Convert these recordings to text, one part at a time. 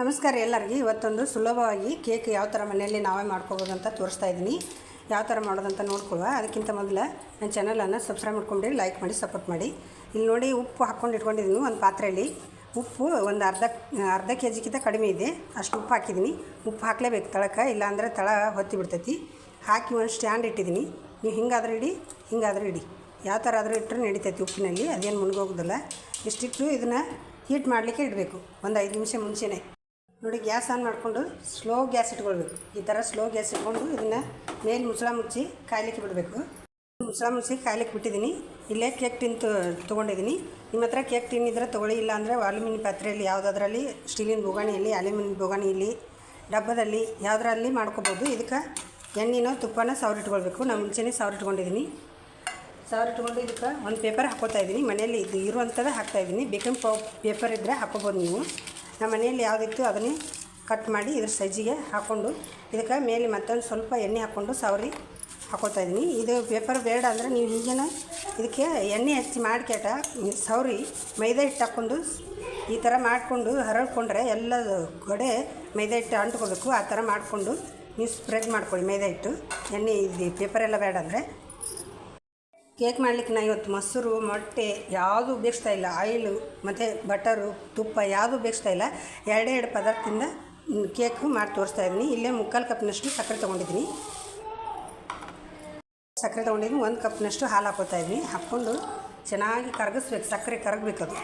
ನಮಸ್ಕಾರ ಎಲ್ಲರಿಗೂ. ಇವತ್ತೊಂದು ಸುಲಭವಾಗಿ ಕೇಕ್ ಯಾವ ಥರ ಮನೆಯಲ್ಲಿ ನಾವೇ ಮಾಡ್ಕೋಬೋದು ಅಂತ ತೋರಿಸ್ತಾ ಇದ್ದೀನಿ. ಯಾವ ಥರ ಮಾಡೋದಂತ ನೋಡ್ಕೊಳ್ಳುವ. ಅದಕ್ಕಿಂತ ಮೊದಲು ನನ್ನ ಚಾನಲನ್ನು ಸಬ್ಸ್ಕ್ರೈಬ್ ಮಾಡ್ಕೊಂಡು ಲೈಕ್ ಮಾಡಿ ಸಪೋರ್ಟ್ ಮಾಡಿ. ಇಲ್ಲಿ ನೋಡಿ ಉಪ್ಪು ಹಾಕ್ಕೊಂಡು ಇಟ್ಕೊಂಡಿದ್ದೀನಿ ಒಂದು ಪಾತ್ರೆಯಲ್ಲಿ. ಉಪ್ಪು ಒಂದು ಅರ್ಧ ಅರ್ಧ ಕೆ ಜಿಗಿಂತ ಕಡಿಮೆ ಇದೆ. ಅಷ್ಟು ಉಪ್ಪು ಹಾಕಿದ್ದೀನಿ. ಉಪ್ಪು ಹಾಕಲೇಬೇಕು ತಳಕ್ಕೆ ಇಲ್ಲಾಂದರೆ ತಳ ಹೊತ್ತಿ ಬಿಡ್ತೈತಿ. ಹಾಕಿ ಒಂದು ಸ್ಟ್ಯಾಂಡ್ ಇಟ್ಟಿದ್ದೀನಿ. ನೀವು ಹಿಂಗಾದ್ರೂ ಇಡಿ, ಹಿಂಗಾದ್ರೆ ಇಡಿ. ಯಾವ ಥರ ಆದರೂ ಇಟ್ಟರೆ ನಡಿತೈತಿ ಉಪ್ಪಿನಲ್ಲಿ. ಅದೇನು ಮುಳುಗೋಗೋದಿಲ್ಲ ಇಷ್ಟಿಟ್ಟು ಇದನ್ನು ಹೀಟ್ ಮಾಡಲಿಕ್ಕೆ ಇಡಬೇಕು. ಒಂದು ಐದು ನಿಮಿಷ ಮುಂಚೆನೇ. ನೋಡಿ, ಗ್ಯಾಸ್ ಆನ್ ಮಾಡಿಕೊಂಡು ಸ್ಲೋ ಗ್ಯಾಸ್ ಇಟ್ಕೊಳ್ಬೇಕು. ಈ ಥರ ಸ್ಲೋ ಗ್ಯಾಸ್ ಇಟ್ಕೊಂಡು ಇದನ್ನು ಮೇಲೆ ಮುಚ್ಚಳ ಮುಚ್ಚಿ ಕಾಯ್ಲಿಕ್ಕೆ ಬಿಡಬೇಕು. ಮುಚ್ಚಳ ಮುಚ್ಚಿ ಕಾಯ್ಲಿಕ್ಕೆ ಬಿಟ್ಟಿದ್ದೀನಿ. ಇಲ್ಲೇ ಕೇಕ್ ಟಿನ್ ತೊಗೊಂಡಿದ್ದೀನಿ. ನಿಮ್ಮ ಹತ್ರ ಕೇಕ್ ಟಿನ್ ಇದ್ದರೆ ತೊಗೊಳ್ಳಿ ಇಲ್ಲ ಅಂದರೆ ಅಲ್ಯೂಮಿನಿಯಂ ಪಾತ್ರೆಯಲ್ಲಿ, ಯಾವುದಾದ್ರಲ್ಲಿ, ಸ್ಟೀಲಿನ ಬೋಗಾಣಿಯಲ್ಲಿ, ಅಲ್ಯೂಮಿನಿಯಂ ಬೋಗಾಣಿಯಲ್ಲಿ, ಡಬ್ಬದಲ್ಲಿ, ಯಾವುದರಲ್ಲಿ ಮಾಡ್ಕೋಬೋದು. ಇದಕ್ಕೆ ಎಣ್ಣೆನೋ, ತುಪ್ಪನ ಸವರಿಟ್ಕೊಳ್ಬೇಕು ನಾನು ಮುಂಚೆನೇ ಸವರಿಟ್ಕೊಂಡಿದ್ದೀನಿ ಸಾವಿರ ಇಟ್ಕೊಂಡು ಇದಕ್ಕೆ ಒಂದು ಪೇಪರ್ ಹಾಕೋತಾ ಇದ್ದೀನಿ. ಮನೆಯಲ್ಲಿ ಇದು ಇರುವಂಥದ್ದು ಹಾಕ್ತಾಯಿದ್ದೀನಿ ಬೇಕಿಂಗ್ ಪೇಪರ್ ಇದ್ದರೆ ಹಾಕೋಬೋದು ನೀವು. ನಮ್ಮ ಮನೆಯಲ್ಲಿ ಯಾವುದಿತ್ತು ಅದನ್ನೇ ಕಟ್ ಮಾಡಿ ಇದ್ರ ಸೈಜಿಗೆ ಹಾಕ್ಕೊಂಡು, ಇದಕ್ಕೆ ಮೇಲೆ ಮತ್ತೊಂದು ಸ್ವಲ್ಪ ಎಣ್ಣೆ ಹಾಕ್ಕೊಂಡು ಸವರಿ ಹಾಕೋತಾ ಇದ್ದೀನಿ. ಇದು ಪೇಪರ್ ಬೇಡ ಅಂದರೆ ನೀವು ಹೀಗೇನ ಇದಕ್ಕೆ ಎಣ್ಣೆ ಹಚ್ಚಿ ಮಾಡ್ಕೇಟ ಸವರಿ ಮೈದಾ ಹಿಟ್ಟು ಹಾಕ್ಕೊಂಡು ಈ ಥರ ಮಾಡಿಕೊಂಡು ಹರಡ್ಕೊಂಡ್ರೆ ಎಲ್ಲ ಗೊಡೆ ಮೈದಾ ಹಿಟ್ಟು ಅಂಟ್ಕೋಬೇಕು. ಆ ಥರ ಮಾಡಿಕೊಂಡು ನೀವು ಸ್ಪ್ರೆಡ್ ಮಾಡ್ಕೊಳ್ಳಿ ಮೈದಾ ಹಿಟ್ಟು. ಎಣ್ಣೆ ಇದು ಪೇಪರ್ ಎಲ್ಲ ಬೇಡ ಅಂದರೆ. ಕೇಕ್ ಮಾಡಲಿಕ್ಕೆ ನಾನು ಇವತ್ತು ಮೊಸರು, ಮೊಟ್ಟೆ ಯಾವುದು ಉಪಯೋಗಿಸ್ತಾ ಇಲ್ಲ. ಆಯಿಲು, ಮತ್ತು ಬಟರು, ತುಪ್ಪ ಯಾವುದು ಉಪಯೋಗಿಸ್ತಾ ಇಲ್ಲ. ಎರಡೇ ಎರಡು ಪದಾರ್ಥದಿಂದ ಕೇಕ್ ಕೇಕು ಮಾಡಿ ತೋರಿಸ್ತಾ ಇದ್ದೀನಿ. ಇಲ್ಲೇ ಮುಕ್ಕಾಲು ಕಪ್ನಷ್ಟು ಸಕ್ಕರೆ ತೊಗೊಂಡಿದ್ದೀನಿ. ಸಕ್ಕರೆ ತೊಗೊಂಡಿದ್ದೀನಿ. ಒಂದು ಕಪ್ನಷ್ಟು ಹಾಲು ಹಾಕೋತಾ ಇದ್ದೀನಿ. ಹಾಕ್ಕೊಂಡು ಚೆನ್ನಾಗಿ ಕರಗಿಸ್ಬೇಕು. ಸಕ್ಕರೆ ಕರಗಬೇಕು ಅದು.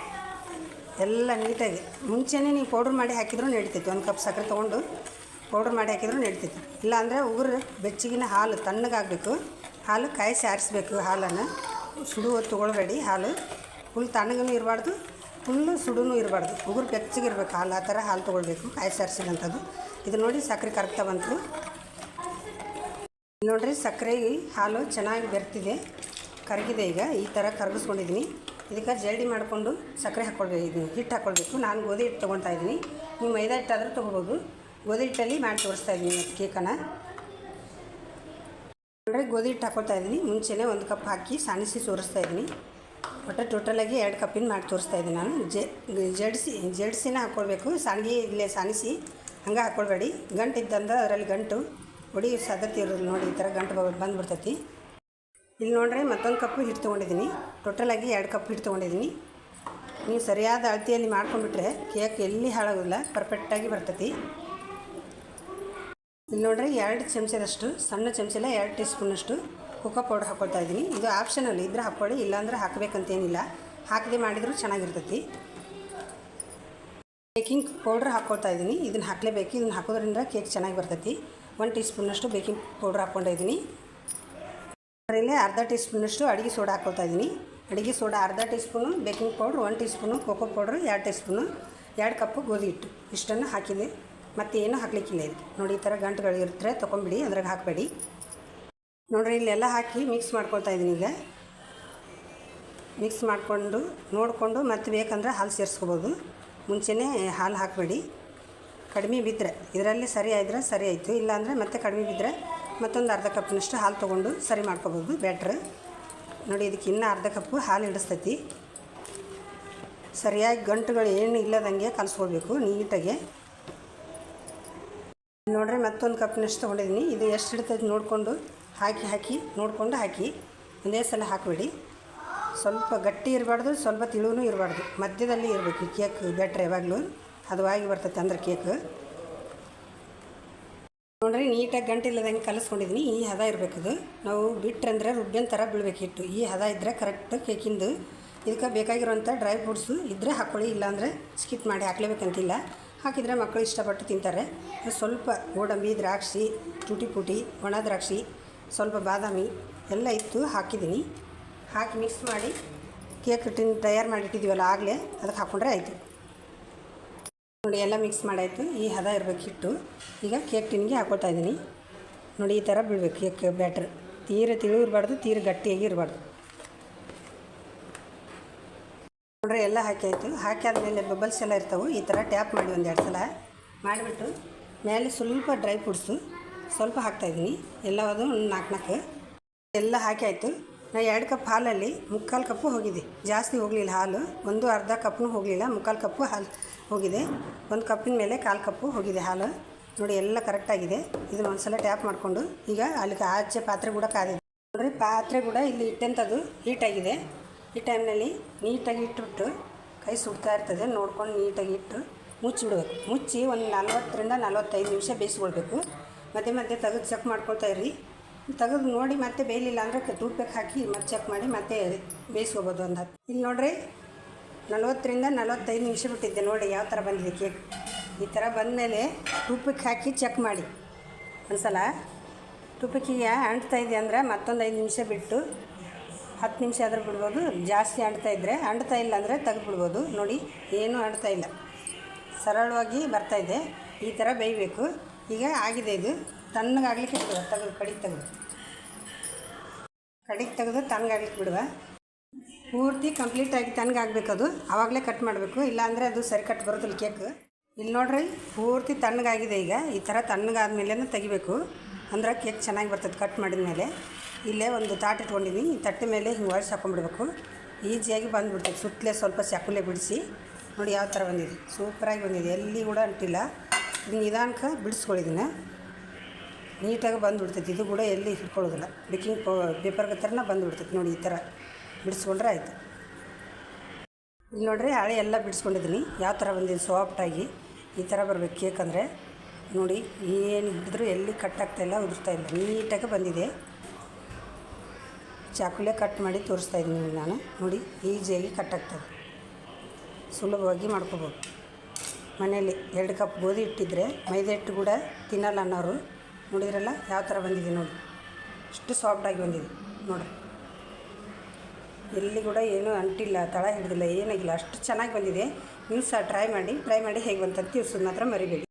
ಎಲ್ಲ ನೀಟಾಗಿ. ಮುಂಚೆನೇ ನೀವು ಪೌಡ್ರ್ ಮಾಡಿ ಹಾಕಿದ್ರೂ ನಡೀತೈತಿ ಒಂದು ಕಪ್ ಸಕ್ಕರೆ ತೊಗೊಂಡು ಪೌಡ್ರ್ ಮಾಡಿ ಹಾಕಿದ್ರೂ ನಡಿತೈತಿ ಇಲ್ಲಾಂದರೆ ಉಗುರು ಬೆಚ್ಚಗಿನ ಹಾಲು ತಣ್ಣಗಾಗಬೇಕು. ಹಾಲು ಕಾಯಿಸಿ ಆರಿಸ್ಬೇಕು ಹಾಲನ್ನು. ಸುಡು ತೊಗೊಳ್ಬೇಡಿ ಹಾಲು. ಫುಲ್ ತಣ್ಣಗೂ ಇರಬಾರ್ದು, ಫುಲ್ಲು ಸುಡುನೂ ಇರಬಾರ್ದು. ಉಗುರು ಬೆಚ್ಚಗಿರ್ಬೇಕು ಹಾಲು, ಆ ಥರ ಹಾಲು ತೊಗೊಳ್ಬೇಕು ಕಾಯಿಸಿ ಆರಿಸಿದಂಥದ್ದು ಇದು ನೋಡಿ ಸಕ್ಕರೆ ಕರಗ್ತಾ ಬಂತು. ನೋಡಿರಿ ಸಕ್ಕರೆ ಹಾಲು ಚೆನ್ನಾಗಿ ಬೆರ್ತಿದೆ, ಕರಗಿದೆ ಈಗ. ಈ ಥರ ಕರಗಿಸ್ಕೊಂಡಿದ್ದೀನಿ. ಇದಕ್ಕೆ ಜಲ್ಡಿ ಮಾಡಿಕೊಂಡು ಸಕ್ಕರೆ ಹಾಕ್ಕೊಳ್ಬೇಕು, ಇದು ಹಿಟ್ಟು ಹಾಕ್ಕೊಳ್ಬೇಕು. ನಾನು ಗೋಧಿ ಹಿಟ್ಟು ತೊಗೊಳ್ತಾ ಇದ್ದೀನಿ. ನೀವು ಮೈದಾ ಹಿಟ್ಟಾದರೂ ತೊಗೋಬೋದು ಗೋಧಿ ಹಿಟ್ಟಲ್ಲಿ ಮಾಡಿ ತೋರಿಸ್ತಾ ಇದ್ದೀನಿ ಕೇಕನ್ನು. ನೋಡ್ರಿ ಗೋಧಿ ಹಿಟ್ಟು ಹಾಕೋತಾ ಇದ್ದೀನಿ. ಮುಂಚೆನೇ ಒಂದು ಕಪ್ ಹಾಕಿ ಸಾಣಿಸಿ ತೋರಿಸ್ತಾ ಇದ್ದೀನಿ. ಒಟ್ಟು ಟೋಟಲಾಗಿ ಎರಡು ಕಪ್ಪಿನ ಮಾಡಿ ತೋರಿಸ್ತಾ ಇದ್ದೀನಿ ನಾನು. ಜೆ, ಜಡಿಸಿ, ಜಡಿಸಿನ ಹಾಕ್ಕೊಳ್ಬೇಕು ಸಾಣಿಗೆ ಇಲ್ಲೇ ಸಾಣಿಸಿ, ಹಂಗೆ ಹಾಕ್ಕೊಳ್ಬೇಡಿ ಗಂಟು ಇದ್ದಂದ್ರೆ ಅದರಲ್ಲಿ ಗಂಟು. ಹುಡಿ ಸಾಧ್ಯತೆ ಇರೋದು ನೋಡಿ, ಈ ಥರ ಗಂಟು ಬಂದ್ಬಿಡ್ತೈತಿ. ಇಲ್ಲಿ ನೋಡ್ರಿ ಮತ್ತೊಂದು ಕಪ್ಪು ಹಿಟ್ಟು ತೊಗೊಂಡಿದ್ದೀನಿ. ಟೋಟಲಾಗಿ ಎರಡು ಕಪ್ ಹಿಟ್ಟು ತೊಗೊಂಡಿದ್ದೀನಿ. ನೀವು ಸರಿಯಾದ ಅಳತೆಯಲ್ಲಿ ಮಾಡ್ಕೊಂಡ್ಬಿಟ್ರೆ ಕೇಕ್ ಎಲ್ಲಿ ಹಾಳಾಗೋದಿಲ್ಲ. ಪರ್ಫೆಕ್ಟಾಗಿ ಬರ್ತೈತಿ. ಇಲ್ಲಿ ನೋಡ್ರಿ ಎರಡು ಚಮಚದಷ್ಟು, ಸಣ್ಣ ಚಮಚಲ ಎರಡು ಟೀ ಸ್ಪೂನಷ್ಟು ಕೋಕೋ ಪೌಡ್ರ್ ಹಾಕ್ಕೊಳ್ತಾ ಇದ್ದೀನಿ. ಇದು ಆಪ್ಷನಲ್ಲಿ ಇದ್ರೆ ಹಾಕ್ಕೊಳ್ಳಿ, ಇಲ್ಲಾಂದ್ರೆ ಹಾಕಬೇಕಂತೇನಿಲ್ಲ. ಹಾಕದೆ ಮಾಡಿದರೂ ಚೆನ್ನಾಗಿರ್ತೈತಿ. ಬೇಕಿಂಗ್ ಪೌಡ್ರ್ ಹಾಕ್ಕೊಳ್ತಾ ಇದ್ದೀನಿ. ಇದನ್ನು ಹಾಕಲೇಬೇಕು. ಇದನ್ನು ಹಾಕೋದ್ರಿಂದ ಕೇಕ್ ಚೆನ್ನಾಗಿ ಬರ್ತೈತಿ. ಒನ್ ಟೀ ಸ್ಪೂನಷ್ಟು ಬೇಕಿಂಗ್ ಪೌಡ್ರ್ ಹಾಕ್ಕೊಂಡಿದ್ದೀನಿ ಅದರಲ್ಲಿ ಅರ್ಧ ಟೀ ಸ್ಪೂನಷ್ಟು ಅಡುಗೆ ಸೋಡಾ ಹಾಕ್ಕೊಳ್ತಾ ಇದ್ದೀನಿ. ಅಡುಗೆ ಸೋಡಾ ಅರ್ಧ teaspoon baking powder one teaspoon cocoa powder ಎರಡು ಟೀ ಸ್ಪೂನು ಎರಡು ಕಪ್ಪು ಗೋಧಿ ಹಿಟ್ಟು. ಇಷ್ಟನ್ನು ಹಾಕಿದೆ. ಮತ್ತು ಏನೂ ಹಾಕಲಿಕ್ಕಿಲ್ಲ ಇದಕ್ಕೆ. ನೋಡಿ ಈ ಥರ ಗಂಟುಗಳು ಇರ್ತಾರೆ ತೊಗೊಂಬಿಡಿ, ಅದ್ರಾಗ ಹಾಕಬೇಡಿ. ನೋಡ್ರಿ, ಇಲ್ಲೆಲ್ಲ ಹಾಕಿ ಮಿಕ್ಸ್ ಮಾಡ್ಕೊಳ್ತಾ ಇದ್ದೀನಿ ಈಗ. ಮಿಕ್ಸ್ ಮಾಡಿಕೊಂಡು, ನೋಡಿಕೊಂಡು ಮತ್ತೆ ಬೇಕಂದ್ರೆ ಹಾಲು ಸೇರಿಸ್ಕೋಬೋದು. ಮುಂಚೆನೇ ಹಾಲು ಹಾಕಬೇಡಿ. ಕಡಿಮೆ ಬಿದ್ದರೆ ಇದರಲ್ಲಿ ಸರಿ ಆಯಿದ್ರೆ ಸರಿ ಆಯಿತು. ಇಲ್ಲಾಂದರೆ ಮತ್ತೆ ಕಡಿಮೆ ಬಿದ್ದರೆ ಮತ್ತೊಂದು ಅರ್ಧ ಕಪ್ನಷ್ಟು ಹಾಲು ತೊಗೊಂಡು ಸರಿ ಮಾಡ್ಕೋಬೋದು ಬ್ಯಾಟ್ರ್ ನೋಡಿ, ಇದಕ್ಕೆ ಇನ್ನೂ ಅರ್ಧ ಕಪ್ಪು ಹಾಲು ಹಿಡಿಸ್ತೈತಿ. ಸರಿಯಾಗಿ ಗಂಟುಗಳು ಏನು ಇಲ್ಲದಂಗೆ ಕಲಿಸ್ಕೊಳ್ಬೇಕು ನೀಟಾಗಿ. ನೋಡ್ರಿ ಮತ್ತೊಂದು ಕಪ್ನಷ್ಟು ತೊಗೊಂಡಿದ್ದೀನಿ. ಇದು ಎಷ್ಟು ಹಿಡ್ತೈತೆ ನೋಡಿಕೊಂಡು ಹಾಕಿ ಹಾಕಿ, ನೋಡಿಕೊಂಡು ಹಾಕಿ ಒಂದೇ ಸಲ ಹಾಕಬೇಡಿ. ಸ್ವಲ್ಪ ಗಟ್ಟಿ ಇರಬಾರ್ದು, ಸ್ವಲ್ಪ ತಿಳುವೂ ಇರಬಾರ್ದು. ಮಧ್ಯದಲ್ಲಿ ಇರಬೇಕು ಕೇಕ್ ಬ್ಯಾಟ್ರಿ ಯಾವಾಗಲೂ. ಹದವಾಗಿ ಬರ್ತೈತೆ ಅಂದ್ರೆ ಕೇಕ್. ನೋಡ್ರಿ, ನೀಟಾಗಿ ಗಂಟೆ ಇಲ್ಲದಂಗೆ ಕಲಿಸ್ಕೊಂಡಿದ್ದೀನಿ. ಈ ಹದ ಇರಬೇಕು ಅದು ನಾವು ಬಿಟ್ರಂದ್ರೆ ರುಬ್ಬಿನ ಥರ ಬೀಳ್ಬೇಕು ಹಿಟ್ಟು ಈ ಹದ ಇದ್ದರೆ ಕರೆಕ್ಟ್ ಕೇಕಿಂದು. ಇದಕ್ಕೆ ಬೇಕಾಗಿರುವಂಥ ಡ್ರೈ ಫ್ರೂಟ್ಸು ಇದ್ದರೆ ಹಾಕ್ಕೊಳ್ಳಿ, ಇಲ್ಲಾಂದರೆ ಸ್ಕಿಪ್ ಮಾಡಿ ಹಾಕ್ಲೇಬೇಕಂತಿಲ್ಲ. ಹಾಕಿದರೆ ಮಕ್ಕಳು ಇಷ್ಟಪಟ್ಟು ತಿಂತಾರೆ. ಸ್ವಲ್ಪ ಗೋಡಂಬಿ, ದ್ರಾಕ್ಷಿ ಟೂಟಿ ಪುಟಿ, ಒಣ ದ್ರಾಕ್ಷಿ, ಸ್ವಲ್ಪ ಬಾದಾಮಿ ಎಲ್ಲ ಇತ್ತು ಹಾಕಿದ್ದೀನಿ. ಹಾಕಿ ಮಿಕ್ಸ್ ಮಾಡಿ ಕೇಕ್ ಟಿನ್ ತಯಾರು ಮಾಡಿಟ್ಟಿದ್ದೀವಲ್ಲ ಆಗಲೇ ಅದಕ್ಕೆ ಹಾಕ್ಕೊಂಡ್ರೆ ಆಯಿತು. ನೋಡಿ ಎಲ್ಲ ಮಿಕ್ಸ್ ಮಾಡಾಯಿತು. ಈ ಹದ ಇರಬೇಕು ಹಿಟ್ಟು. ಈಗ ಕೇಕ್ ಟಿನ್ಗೆ ಹಾಕೋತಾ ಇದ್ದೀನಿ. ನೋಡಿ ಈ ಥರ ಬಿಡಬೇಕು ಕೇಕ್ ಬ್ಯಾಟ್ರ್ ತೀರ ತಿಳಿ ಇರಬಾರ್ದು, ತೀರ ಗಟ್ಟಿಯಾಗಿ ಇರಬಾರ್ದು. ನೋಡ್ರಿ ಎಲ್ಲ ಹಾಕಿ ಆದಮೇಲೆ ಬಬಲ್ಸ್ ಎಲ್ಲ ಇರ್ತಾವೆ. ಈ ಥರ ಟ್ಯಾಪ್ ಮಾಡಿ ಒಂದು ಎರಡು ಸಲ ಮಾಡಿಬಿಟ್ಟು ಮೇಲೆ ಸ್ವಲ್ಪ ಡ್ರೈ ಫ್ರೂಟ್ಸು ಸ್ವಲ್ಪ ಹಾಕ್ತಾಯಿದ್ದೀನಿ ಎಲ್ಲ ಅದು ನಾಲ್ಕು ನಾಲ್ಕು ಎಲ್ಲ ಹಾಕಿ ಆಯಿತು. ನಾ ಎರಡು ಕಪ್ ಹಾಲಲ್ಲಿ ಮುಕ್ಕಾಲು ಕಪ್ಪು ಹೋಗಿದೆ. ಜಾಸ್ತಿ ಹೋಗಲಿಲ್ಲ ಹಾಲು. ಒಂದು ಅರ್ಧ ಕಪ್ನೂ ಹೋಗಲಿಲ್ಲ. ಮುಕ್ಕಾಲು ಕಪ್ಪು ಹಾಲು ಹೋಗಿದೆ. ಒಂದು ಕಪ್ಪಿನ ಮೇಲೆ ಕಾಲು ಕಪ್ಪು ಹೋಗಿದೆ ಹಾಲು. ನೋಡಿ ಎಲ್ಲ ಕರೆಕ್ಟಾಗಿದೆ ಇದನ್ನ ಒಂದು ಸಲ ಟ್ಯಾಪ್ ಮಾಡಿಕೊಂಡು ಈಗ ಅಲ್ಲಿ ಆಚೆ ಪಾತ್ರೆ ಕೂಡ ಕಾದಿದೆ. ನೋಡಿರಿ ಪಾತ್ರೆ ಕೂಡ ಇಲ್ಲಿ ಇಟ್ಟಂಥದ್ದು ಹೀಟಾಗಿದೆ ಈ ಟೈಮ್ನಲ್ಲಿ ನೀಟಾಗಿ ಇಟ್ಬಿಟ್ಟು ಕೈ ಸುಡ್ತಾ ಇರ್ತದೆ, ನೋಡ್ಕೊಂಡು ನೀಟಾಗಿ ಇಟ್ಟು ಮುಚ್ಚಿಬಿಡ್ಬೇಕು. ಮುಚ್ಚಿ ಒಂದು ನಲ್ವತ್ತರಿಂದ ನಲ್ವತ್ತೈದು ನಿಮಿಷ ಬೇಯಿಸ್ಕೊಳ್ಬೇಕು. ಮಧ್ಯೆ ಮಧ್ಯೆ ತೆಗೆದು ಚೆಕ್ ಮಾಡ್ಕೊಳ್ತಾ ಇರ್ರಿ ತೆಗೆದು ನೋಡಿ ಮತ್ತೆ ಬೇಯಲಿಲ್ಲ ಅಂದರೆ ತುಪ್ಪಕ್ಕೆ ಹಾಕಿ ಮತ್ತೆ ಚೆಕ್ ಮಾಡಿ ಮತ್ತೆ ಬೇಯಿಸ್ಕೋಬೋದು ಒಂದು ಹತ್ತು ಇಲ್ಲಿ ನೋಡ್ರಿ, ನಲ್ವತ್ತರಿಂದ ನಲ್ವತ್ತೈದು ನಿಮಿಷ ಬಿಟ್ಟಿದ್ದೆ ನೋಡಿ ಯಾವ ಥರ ಬಂದಿದೆ ಕೇಕ್ ಈ ಥರ ಬಂದಮೇಲೆ ತುಪ್ಪಕ್ಕೆ ಹಾಕಿ ಚೆಕ್ ಮಾಡಿ. ಒಂದ್ಸಲ ಟೂಪಿಕ್ಕಿಗೆ ಅಂಟ್ತಾ ಇದೆ ಅಂದರೆ ಮತ್ತೊಂದು ಐದು ನಿಮಿಷ ಬಿಟ್ಟು ಹತ್ತು ನಿಮಿಷ ಆದರೂ ಬಿಡ್ಬೋದು. ಜಾಸ್ತಿ ಅಂಟ್ತಾ ಇದ್ದರೆ ಅಂಟ್ತಾ ಇಲ್ಲ ಅಂದರೆ ತೆಗೆದುಬಿಡ್ಬೋದು. ನೋಡಿ, ಏನೂ ಅಂಟ್ತಾ ಇಲ್ಲ. ಸರಳವಾಗಿ ಬರ್ತಾ ಇದೆ. ಈ ಥರ ಬೇಯಬೇಕು. ಈಗ ಆಗಿದೆ ಇದು. ತಣ್ಣಗಾಗ್ಲಿಕ್ಕೆ ಬಿಡುವ. ತೆಗೆದು, ಕಡಿಗೆ ತೆಗೆದು. ಕಡಿಗೆ ತೆಗೆದು ತಣ್ಣಗಾಗ್ಲಿಕ್ಕೆ ಬಿಡುವ. ಪೂರ್ತಿ ಕಂಪ್ಲೀಟಾಗಿ ಅದು. ಆವಾಗಲೇ ಕಟ್ ಮಾಡಬೇಕು. ಇಲ್ಲಾಂದರೆ ಅದು ಸರಿ ಕಟ್ ಬರೋದಿಲ್ಲ ಕೇಕ್. ಇಲ್ಲಿ ನೋಡ್ರಿ, ಪೂರ್ತಿ ತಣ್ಣಗಾಗಿದೆ ಈಗ. ಈ ಥರ ತಣ್ಣಗಾದ್ಮೇಲೆ ತೆಗಿಬೇಕು. ಅಂದ್ರೆ ಕೇಕ್ ಚೆನ್ನಾಗಿ ಬರ್ತದೆ ಕಟ್ ಮಾಡಿದ ಮೇಲೆ ಇಲ್ಲೇ ಒಂದು ತಾಟ್ ಇಟ್ಕೊಂಡಿನಿ ಈ ತಟ್ಟೆ ಮೇಲೆ ಹಿಂಗೆ ಒಳಸಿ ಹಾಕೊಂಡ್ಬಿಡ್ಬೇಕು. ಈಸಿಯಾಗಿ ಬಂದುಬಿಡ್ತದೆ ಸುತ್ತಲೇ ಸ್ವಲ್ಪ ಚಾಕುಲೆ ಬಿಡಿಸಿ. ನೋಡಿ ಯಾವ ಥರ ಬಂದಿದೆ. ಸೂಪರಾಗಿ ಬಂದಿದೆ. ಎಲ್ಲಿ ಕೂಡ ಅಂಟಿಲ್ಲ. ಇದು ನಿಧಾನಕ್ಕೆ ಬಿಡಿಸ್ಕೊಳ್ಳಿದ್ದೀನಿ ನೀಟಾಗಿ ಬಂದುಬಿಡ್ತೈತಿ. ಇದು ಕೂಡ ಎಲ್ಲಿ ಹಿಡ್ಕೊಳ್ಳೋದಿಲ್ಲ. ಬೇಕಿಂಗ್ ಪೌ ಪೇಪರ್ಗೆ ಥರನ ಬಂದುಬಿಡ್ತೈತಿ. ನೋಡಿ ಈ ಥರ ಬಿಡಿಸ್ಕೊಂಡ್ರೆ ಆಯಿತು. ಇಲ್ಲಿ ನೋಡ್ರಿ ಹಳೆ ಎಲ್ಲ ಬಿಡಿಸ್ಕೊಂಡಿದ್ದೀನಿ. ಯಾವ ಥರ ಬಂದಿದೆ. ಸಾಫ್ಟಾಗಿ ಈ ಥರ ಬರಬೇಕು ಕೇಕ್ ಅಂದರೆ. ನೋಡಿ ಏನು ಹಿಡಿದ್ರು ಎಲ್ಲಿ ಕಟ್ ಆಗ್ತಾ ಇಲ್ಲ, ಉದುರ್ತಾ ಇಲ್ಲ. ನೀಟಾಗಿ ಬಂದಿದೆ. ಚಾಕುಲೆ ಕಟ್ ಮಾಡಿ ತೋರಿಸ್ತಾ ಇದ್ದೀನಿ ನಾನು. ನೋಡಿ ಈಸಿಯಾಗಿ ಕಟ್ ಆಗ್ತದೆ ಸುಲಭವಾಗಿ ಮಾಡ್ಕೋಬೋದು. ಮನೆಯಲ್ಲಿ ಎರಡು ಕಪ್ ಗೋಧಿ ಇಟ್ಟಿದ್ರೆ ಮೈದಾ ಹಿಟ್ಟು ಕೂಡ ತಿನ್ನಲ್ಲ ಅನ್ನೋರು ನೋಡಿದ್ರಲ್ಲ? ಯಾವ ಥರ ಬಂದಿದೆ ನೋಡಿ. ಇಷ್ಟು ಸಾಫ್ಟಾಗಿ ಬಂದಿದೆ. ನೋಡಿ. ಎಲ್ಲಿ ಕೂಡ ಏನೂ ಅಂಟಿಲ್ಲ, ತಳ ಹಿಡಿದಿಲ್ಲ ಏನಾಗಿಲ್ಲ ಅಷ್ಟು ಚೆನ್ನಾಗಿ ಬಂದಿದೆ. ನೀವು ಸಹ ಟ್ರೈ ಮಾಡಿ. ಟ್ರೈ ಮಾಡಿ ಹೇಗೆ ಬಂತಂತ ತಿಳಿಸೋದು ಮಾತ್ರ ಮರಿಬೇಡಿ.